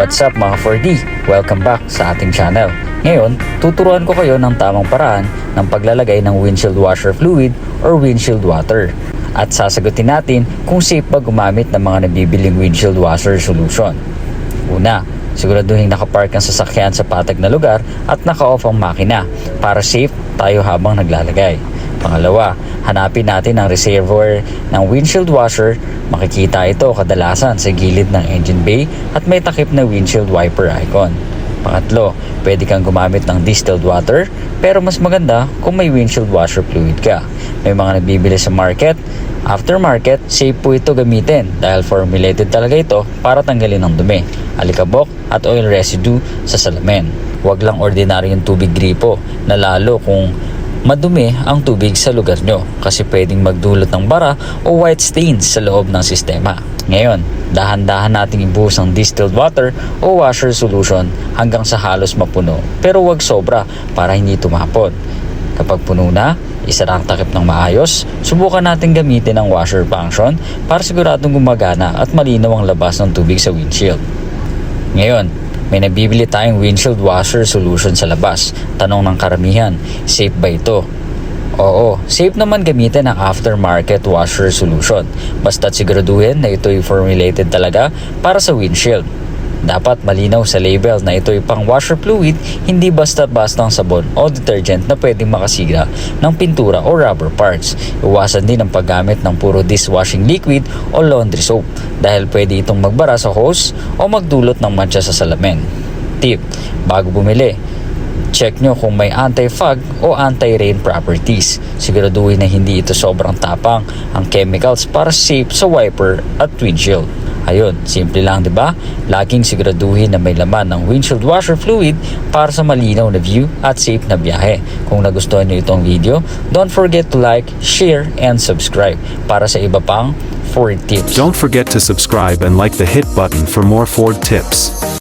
What's up mga 4D? Welcome back sa ating channel. Ngayon, tuturuan ko kayo ng tamang paraan ng paglalagay ng windshield washer fluid or windshield water. At sasagutin natin kung safe ba gumamit ng mga nabibiling windshield washer solution. Una, siguraduhin nakapark ang sasakyan sa patag na lugar at naka-off ang makina para safe tayo habang naglalagay. Pangalawa, hanapin natin ang reservoir ng windshield washer. Makikita ito kadalasan sa gilid ng engine bay at may takip na windshield wiper icon. Pangatlo, pwede kang gumamit ng distilled water pero mas maganda kung may windshield washer fluid ka. May mga nabibili sa market. Aftermarket, safe po ito gamitin dahil formulated talaga ito para tanggalin ang dumi, alikabok at oil residue sa salamin. Huwag lang ordinaryong tubig gripo na lalo kung madumi ang tubig sa lugar nyo kasi pwedeng magdulot ng bara o white stains sa loob ng sistema. Ngayon, dahan-dahan nating ibuhos ang distilled water o washer solution hanggang sa halos mapuno pero wag sobra para hindi tumapon. Kapag puno na, isara ang takip ng maayos, subukan natin gamitin ang washer function para siguradong gumagana at malinaw ang labas ng tubig sa windshield. Ngayon, may nabibili tayong windshield washer solution sa labas. Tanong ng karamihan, safe ba ito? Oo, safe naman gamitin ang aftermarket washer solution. Basta't siguraduhin na ito'y formulated talaga para sa windshield. Dapat malinaw sa label na ito'y pang washer fluid, hindi basta-basta ang sabon o detergent na pwedeng makasira ng pintura o rubber parts. Iwasan din ang paggamit ng puro dishwashing liquid o laundry soap dahil pwede itong magbara sa hose o magdulot ng mancha sa salamin. Tip, bago bumili, Check nyo kung may anti-fog o anti-rain properties. Siguraduhin na hindi ito sobrang tapang ang chemicals para safe sa wiper at windshield. Ayun, simple lang 'di ba? Laging siguraduhin na may laman ng windshield washer fluid para sa malinaw na view at safe na biyahe. Kung nagustuhan niyo itong video, don't forget to like, share, and subscribe para sa iba pang Ford tips. Don't forget to subscribe and like the hit button for more Ford tips.